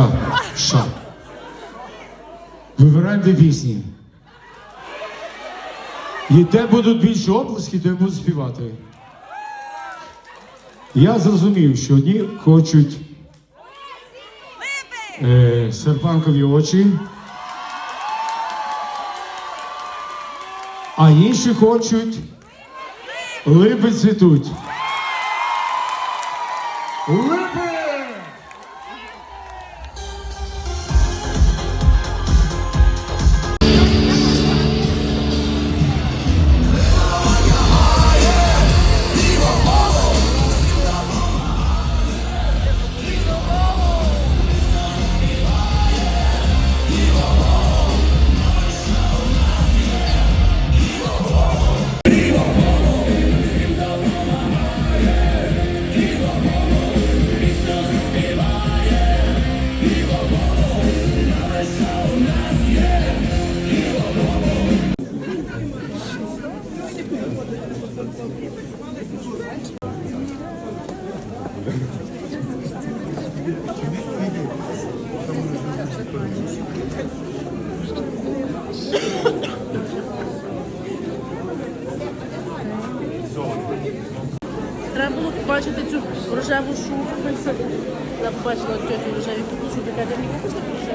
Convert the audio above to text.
Що? Що? Вибираємо дві пісні. І де будуть більше оплески, то я буду співати. Я зрозумів, що одні хочуть е, серпанкові очі, а інші хочуть липи цвітуть. Липи! Треба було побачити цю рожеву шубу. Я побачила в рожевій кукуші, така не хочу рожеву.